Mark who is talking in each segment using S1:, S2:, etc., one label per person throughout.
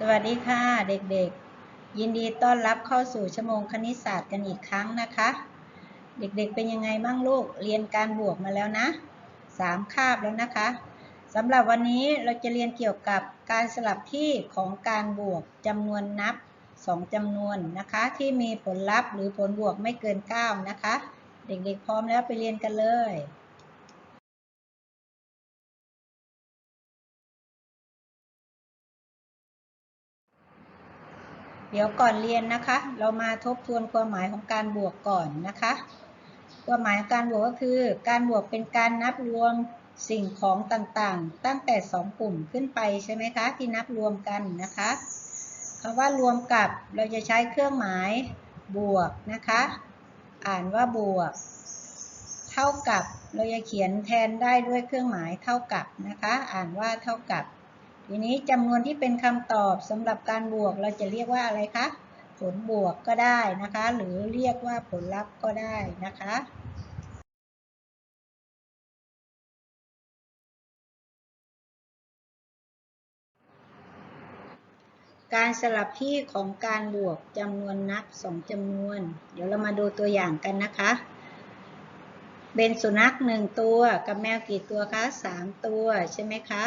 S1: สวัสดีค่ะเด็กๆ ยินดีต้อนรับเข้าสู่ชั่วโมงคณิตศาสตร์กันอีกครั้งนะคะ เด็กๆเป็นยังไงบ้างลูกเรียนการบวกมาแล้วนะสามคาบแล้วนะคะสำหรับวันนี้เราจะเรียนเกี่ยวกับการสลับที่ของการบวกจำนวนนับสองจำนวนนะคะ ที่มีผลลัพธ์หรือผลบวกไม่เกิน 9 นะคะ เด็กๆพร้อมแล้วไปเรียนกันเลย เดี๋ยวก่อนเรียนนะคะ เรามาทบทวนความหมายของการบวกก่อนนะคะ ความหมายของการบวกก็คือ การบวกเป็นการนับรวมสิ่งของต่างๆ ตั้งแต่ 2 กลุ่มขึ้นไปใช่ไหมคะ ที่นับรวมกันนะคะคำว่ารวมกับเราจะใช้เครื่องหมายบวกนะคะ อ่านว่าบวก เท่ากับเราจะเขียนแทนได้ด้วยเครื่องหมายเท่ากับนะคะ อ่านว่าเท่ากับ ทีนี้จำนวนที่เป็นคำตอบสำหรับการบวกเราจะเรียกว่าอะไรคะ ผลบวกก็ได้นะคะ หรือเรียกว่าผลลัพธ์ก็ได้นะคะการสลับที่ของการบวกจำนวนนับสองจำนวน เดี๋ยวเรามาดูตัวอย่างกันนะคะ เป็นสุนัขหนึ่งตัวกับแมวกี่ตัวคะสามตัวใช่ไหมคะ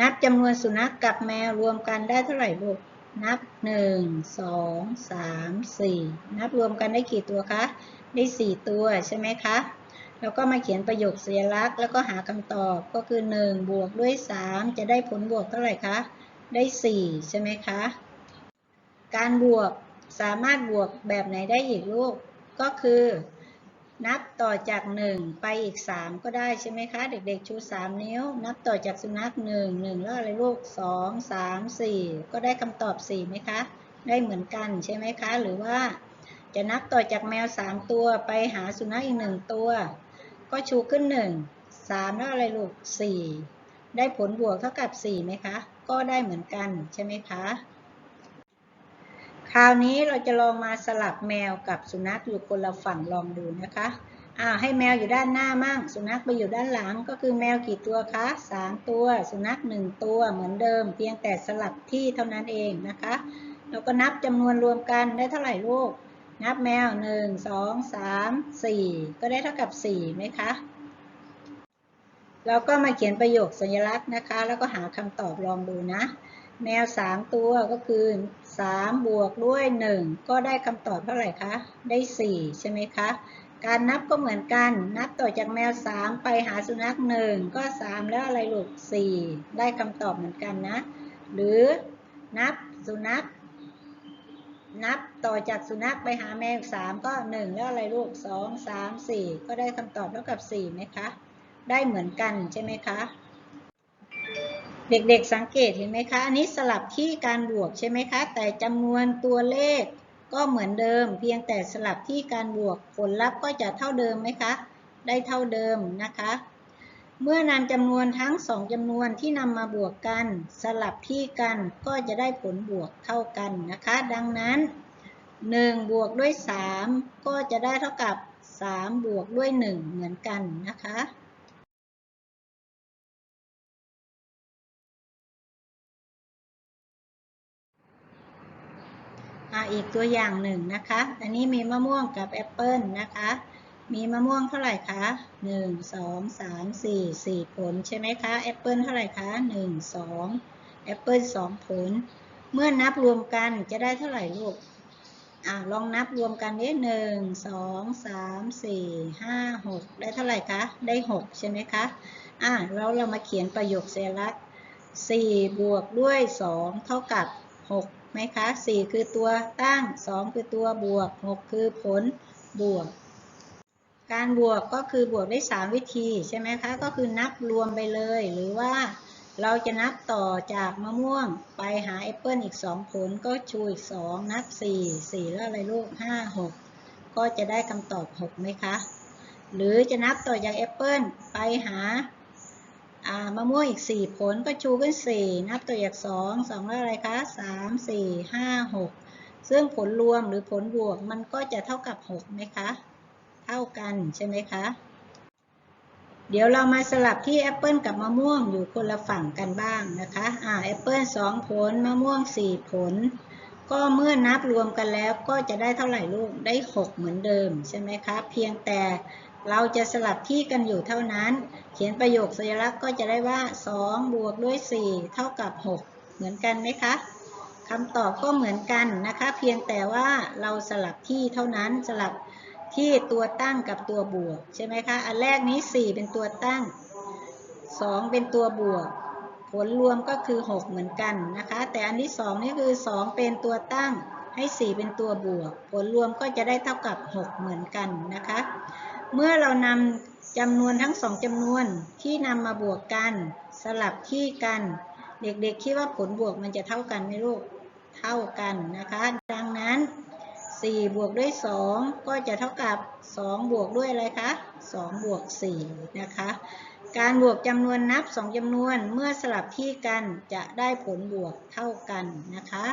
S1: นับจำนวนสุนัขกกับแมวรวมกันได้เท่าไหร่ลูก นับหนึ่งสองสามสี่นับรวมกันได้กี่ตัวคะ ได้สี่ตัวใช่ไหมคะ แล้วก็มาเขียนประโยคสัญลักษณ์แล้วก็หาคำตอบก็คือ 1 บวกด้วย 3 จะได้ผลบวกเท่าไหร่คะ ได้ 4 ใช่ไหมคะ การบวกสามารถบวกแบบไหนได้อีกลูก ก็คือ นับต่อจาก 1 ไปอีก 3 ก็ได้ใช่ไหมคะ เด็กๆชู 3 นิ้ว นับต่อจากสุนัข1 1 แล้วอะไรลูก 2 3 4 ก็ได้คำตอบ4ไหมคะ ได้เหมือนกันใช่ไหมคะ หรือว่าจะนับต่อจากแมว 3 ตัวไปหาสุนัขอีก 1 ตัว ก็ชูขึ้น 1 3 แล้วอะไรลูก 4 ได้ผลบวกเท่ากับ 4 ไหมคะ ก็ได้เหมือนกันใช่ไหมคะ ราวนี้เราจะลองมาสลับแมวกับสุนัขอยู่คนละฝั่งลองดูนะคะอ่าให้แมวอยู่ด้านหน้ามั่ง สุนัขไปอยู่ด้านหลังก็คือแมวกี่ตัวคะสามตัว สุนัขหนึ่งตัวเหมือนเดิม เพียงแต่สลับที่เท่านั้นเองนะคะ เราก็นับจำนวนรวมกันได้เท่าไหร่ลูก นับแมวหนึ่งสอามสี่ก็ได้เท่ากับสี่ไหมคะเราก็มาเขียนประโยคสัญลักษณ์นะคะ แล้วก็หาคำตอบลองดูนะ แมวสามตัวก็คือสามบวกด้วยหนึ่งก็ได้คำตอบเท่าไหร่คะ ได้สี่ใช่ไหมคะ การนับก็เหมือนกัน นับต่อจากแมวสามไปหาสุนัขหนึ่งก็สามแล้วอะไรลูกสี่ได้คำตอบเหมือนกันนะ หรือนับสุนัขนับต่อจากสุนัขไปหาแมวสามก็หนึ่งแล้วอะไรลูกสองสามสี่ก็ได้คำตอบเท่ากับสี่ไหมคะ ได้เหมือนกันใช่ไหมคะ เด็กๆสังเกตเห็นไหมคะ อันนี้สลับที่การบวกใช่ไหมคะ แต่จำนวนตัวเลขก็เหมือนเดิม เพียงแต่สลับที่การบวกผลลัพธ์ก็จะเท่าเดิมไหมคะ ได้เท่าเดิมนะคะ เมื่อนำจำนวนทั้งสองจำนวนที่นำมาบวกกัน สลับที่กันก็จะได้ผลบวกเท่ากันนะคะ ดังนั้น 1 บวกด้วย 3 ก็จะได้เท่ากับ 3 บวกด้วย 1 เหมือนกันนะคะ อีกตัวอย่างหนึ่งนะคะ อันนี้มีมะม่วงกับแอปเปิลนะคะ มีมะม่วงเท่าไหร่คะหนึ่งสองสามสี่สี่ผลใช่ไหมคะ แอปเปิลเท่าไหร่คะหนึ่งสองแอปเปิลสองผล เมื่อนับรวมกันจะได้เท่าไหร่ลูกอ่าลองนับรวมกันนี้หนึ่งสองสามสี่ห้าหกได้เท่าไหร่คะ ได้หกใช่ไหมคะอ่าแล้วเรามาเขียนประโยคสัญลักสี่บวกด้วยสองเท่ากับหก ไหมคะ 4 คือตัวตั้ง 2 คือตัวบวก 6 คือผลบวก การบวกก็คือบวกได้ 3 วิธีใช่ไหมคะ ก็คือนับรวมไปเลย หรือว่าเราจะนับต่อจากมะม่วงไปหาแอปเปิลอีก 2 ผลก็ชูอีก 2 นับ 4 4 แล้วอะไรลูก 5 6 ก็จะได้คำตอบ 6 ไหมคะ หรือจะนับต่อจากแอปเปิลไปหา มะม่วงอีก 4 ผลก็ชูขึ้น 4 นับตัวจาก2 2แล้วอะไรคะ 3 4 5 6 ซึ่งผลรวมหรือผลบวกมันก็จะเท่ากับ6ไหมคะ เท่ากันใช่ไหมคะ เดี๋ยวเรามาสลับที่แอปเปิลกับมะม่วงอยู่คนละฝั่งกันบ้างนะคะ อ่าแอปเปิลสองผล มะม่วงสี่ผล ก็เมื่อนับรวมกันแล้วก็จะได้เท่าไหร่ลูก ได้ 6 เหมือนเดิมใช่ไหมคะ เพียงแต่ เราจะสลับที่กันอยู่เท่านั้น เขียนประโยคสัญลักษณ์ก็จะได้ว่า 2 บวกด้วย 4 เท่ากับ 6 เหมือนกันไหมคะคำตอบก็เหมือนกันนะคะ เพียงแต่ว่าเราสลับที่เท่านั้นสลับที่ตัวตั้งกับตัวบวกใช่ไหมคะ อันแรกนี้ 4 เป็นตัวตั้ง 2 เป็นตัวบวก ผลรวมก็คือ 6 เหมือนกันนะคะ แต่อันที่ 2 นี่คือ 2 เป็นตัวตั้งให้ 4 เป็นตัวบวก ผลรวมก็จะได้เท่ากับ 6 เหมือนกันนะคะ เมื่อเรานำจำนวนทั้งสองจำนวนที่นำมาบวกกัน สลับที่กัน เด็กๆคิดว่าผลบวกมันจะเท่ากันไหมลูก เท่ากันนะคะ ดังนั้น 4 บวกด้วย 2 ก็จะเท่ากับ 2 บวกด้วยอะไรคะ 2 บวก 4 นะคะ การบวกจำนวนนับ 2จำนวนเมื่อสลับที่กันจะได้ผลบวกเท่ากันนะคะ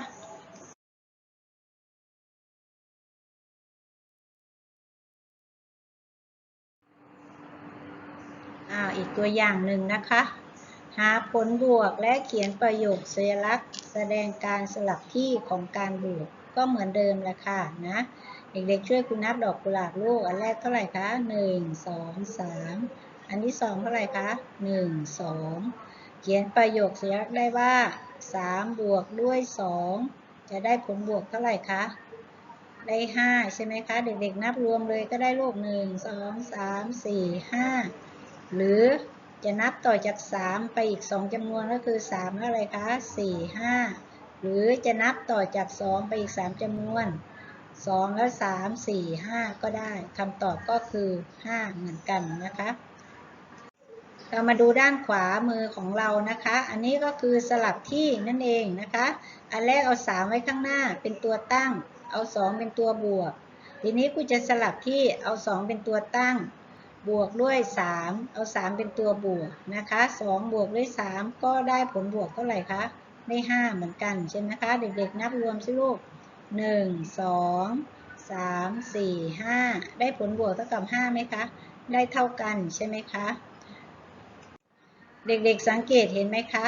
S1: อ่าอีกตัวอย่างหนึ่งนะคะ หาผลบวกและเขียนประโยคสัญลักษณ์ แสดงการสลับที่ของการบวกก็เหมือนเดิมแหละค่ะนะเด็กๆช่วยคุณนับดอกกุหลาบลูกอันแรกเท่าไหร่คะหนึ่งสองสามอันที่สองเท่าไหร่คะหนึ่งสองเขียนประโยคสัญลักษณ์ได้ว่าสามบวกด้วยสองจะได้ผลบวกเท่าไหร่คะได้ห้าใช่ไหมคะ เด็กๆนับรวมเลยก็ได้ลูกหนึ่งสองสามสี่ห้า หรือจะนับต่อจาก 3 ไปอีก 2จำนวนก็คือ3แล้วอะไรคะ 4 5 หรือจะนับต่อจาก 2 ไปอีก 3จำนวน 2 แล้ว 3 4 5 ก็ได้คำตอบก็คือ 5 เหมือนกันนะคะ เรามาดูด้านขวามือของเรานะคะ อันนี้ก็คือสลับที่นั่นเองนะคะ อันแรกเอา 3 ไว้ข้างหน้าเป็นตัวตั้ง เอา 2 เป็นตัวบวก ทีนี้กูจะสลับที่เอา 2 เป็นตัวตั้ง บวกด้วย 3 เอา 3 เป็นตัวบวกนะคะ2บวกด้วย 3 ก็ได้ผลบวกเท่าไหร่คะได้5เหมือนกันใช่ไหมคะ เด็กๆ นับรวมสิลูก 1 2 3 4 5 ได้ผลบวกเท่ากับ5ไหมคะ ได้เท่ากันใช่ไหมคะ เด็กๆสังเกตเห็นไหมคะ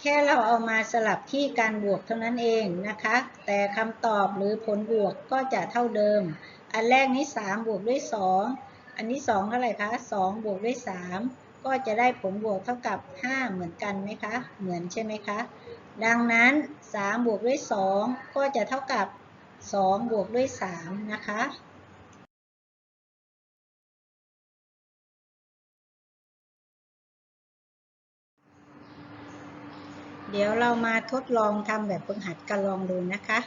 S1: แค่เราเอามาสลับที่การบวกเท่านั้นเองนะคะ แต่คำตอบหรือผลบวกก็จะเท่าเดิม อันแรกนี้ 3 บวกด้วย 2 อันที่2เท่าไหร่คะ 2 บวกด้วย 3 ก็จะได้ผลบวกเท่ากับ 5 เหมือนกันไหมคะ เหมือนใช่ไหมคะ ดังนั้น 3 บวกด้วย 2 ก็จะเท่ากับ 2 บวกด้วย 3 นะคะเดี๋ยวเรามาทดลองทำแบบฝึกหัดกันลองดูนะคะ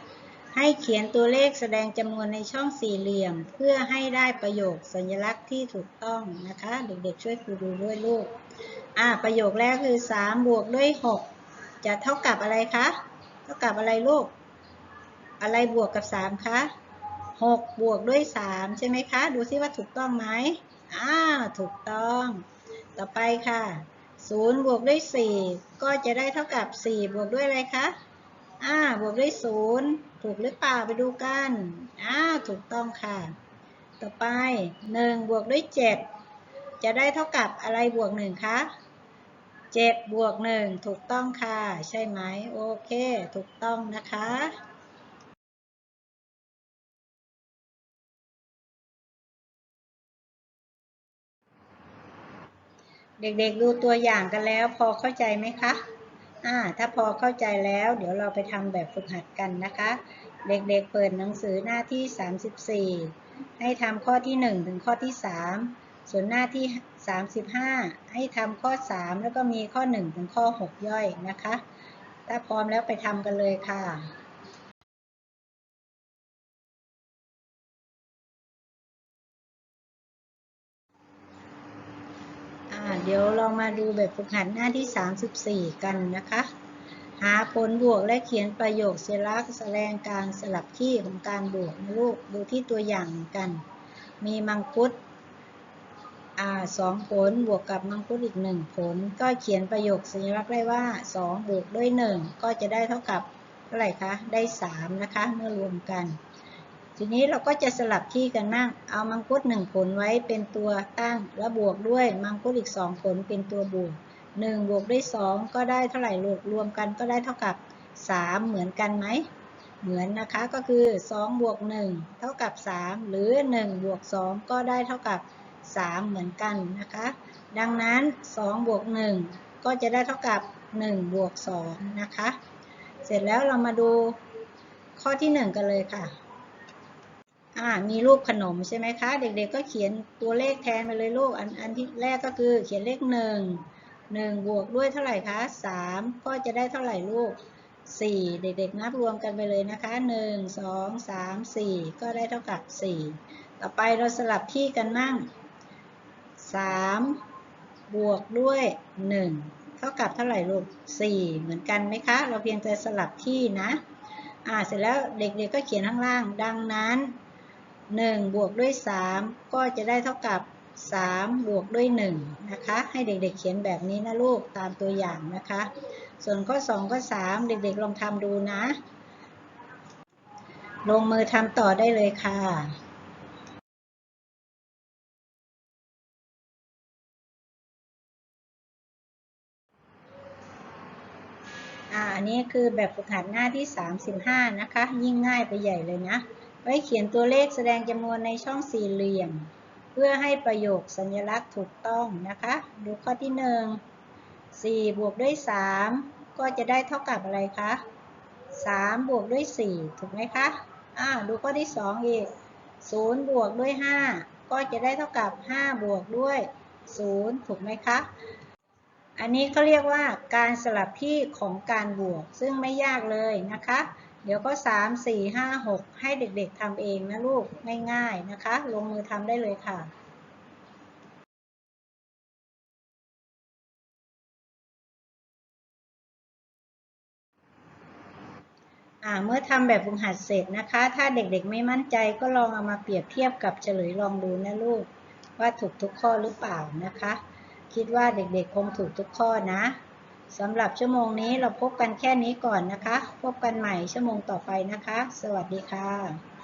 S1: ให้เขียนตัวเลขแสดงจำนวนในช่องสี่เหลี่ยม เพื่อให้ได้ประโยคสัญลักษณ์ที่ถูกต้องนะคะ เด็กๆช่วยครูดูด้วยลูกอ่าประโยคแรกคือ 3 บวกด้วย 6 จะเท่ากับอะไรคะ เท่ากับอะไรลูก อะไรบวกกับ 3 คะ 6 บวกด้วย 3 ใช่ไหมคะ ดูซิว่าถูกต้องไหมอ่าถูกต้อง ต่อไปค่ะ 0 บวกด้วย 4 ก็จะได้เท่ากับ 4 บวกด้วยอะไรคะ อ่าบวกด้วย0ถูกหรือเปล่าไปดูกันอ่าถูกต้องค่ะ ต่อไป1บวกด้วย7จะได้เท่ากับอะไรบวก1คะ7บวก1ถูกต้องค่ะ ใช่ไหมโอเค ถูกต้องนะคะเด็กๆดูตัวอย่างกันแล้วพอเข้าใจไหมคะ อ่าถ้าพอเข้าใจแล้วเดี๋ยวเราไปทำแบบฝึกหัดกันนะคะ เด็กๆเปิดหนังสือหน้าที่ 34 ให้ทำข้อที่ 1 ถึงข้อที่ 3 ส่วนหน้าที่ 35 ให้ทำข้อ 3 แล้วก็มีข้อ 1 ถึงข้อ 6 ย่อยนะคะ ถ้าพร้อมแล้วไปทำกันเลยค่ะ เดี๋ยวเรามาดูแบบฝึกหัดหน้าที่ 34 กันนะคะ หาผลบวกและเขียนประโยคสัญลักษณ์แสดงการสลับที่ของการบวกนะลูกดูที่ตัวอย่างกัน มีมังคุดอ่าสองผลบวกกับมังคุดอีกหนึ่งผล ก็เขียนประโยคสัญลักษณ์ได้ว่า 2 บวกด้วย 1 ก็จะได้เท่ากับเท่าไหร่คะ ได้ 3 นะคะ เมื่อรวมกัน ทีนี้เราก็จะสลับที่กันมั่งเอามังคุดหนึ่งผลไว้เป็นตัวตั้ง แล้วบวกด้วยมังคุดอีกสองผลเป็นตัวบวกหนึ่งบวกด้วยสองก็ได้เท่าไหร่ลูกรวมกันก็ได้เท่ากับสามเหมือนกันไหมเหมือนนะคะก็คือ2บวก1เท่ากับ3หรือ1บวก2ก็ได้เท่ากับ3เหมือนกันนะคะ ดังนั้น2บวก1ก็จะได้เท่ากับ1บวก2นะคะ เสร็จแล้วเรามาดูข้อที่1กันเลยค่ะ อ่ามีรูปขนมใช่ไหมคะ เด็กๆก็เขียนตัวเลขแทนไปเลยลูกอันอันที่แรกก็คือเขียนเลข1 1บวกด้วยเท่าไหร่คะ3ก็จะได้เท่าไหร่ลูก4เด็กๆนับรวมกันไปเลยนะคะ1 2 3 4ก็ได้เท่ากับ4ต่อไปเราสลับที่กันนั่ง3บวกด้วย1เท่ากับเท่าไหร่ลูก4เหมือนกันไหมคะ เราเพียงแต่สลับที่นะอ่าเสร็จแล้วเด็กๆก็เขียนข้างล่าง ดังนั้น 1 บวกด้วย 3 ก็จะได้เท่ากับ 3 บวกด้วย 1 นะคะ ให้เด็กๆเขียนแบบนี้นะลูกตามตัวอย่างนะคะ ส่วนข้อ 2 ข้อ 3 เด็กๆลองทำดูนะ ลงมือทำต่อได้เลยค่ะอ่าอันนี้คือแบบฝึกหัดหน้าที่ 35 นะคะ ยิ่งง่ายไปใหญ่เลยนะ ไว้เขียนตัวเลขแสดงจำนวนในช่องสี่เหลี่ยม เพื่อให้ประโยคสัญลักษณ์ถูกต้องนะคะ ดูข้อที่1 4บวกด้วย3ก็จะได้เท่ากับอะไรคะ3บวกด้วย4ถูกไหมคะอ่าดูข้อที่2อีก0บวกด้วย5ก็จะได้เท่ากับ5บวกด้วย0ถูกไหมคะอันนี้เขาเรียกว่าการสลับที่ของการบวกซึ่งไม่ยากเลยนะคะ เดี๋ยวก็ 3 4 5 6 ให้เด็กๆทำเองนะลูกง่ายๆนะคะ ลงมือทำได้เลยค่ะเมื่อทำแบบฝึกหัดเสร็จนะคะ ถ้าเด็กๆไม่มั่นใจก็ลองเอามาเปรียบเทียบกับเฉลยลองดูนะลูก ว่าถูกทุกข้อหรือเปล่านะคะ คิดว่าเด็กๆคงถูกทุกข้อนะ สำหรับชั่วโมงนี้เราพบกันแค่นี้ก่อนนะคะ พบกันใหม่ชั่วโมงต่อไปนะคะ สวัสดีค่ะ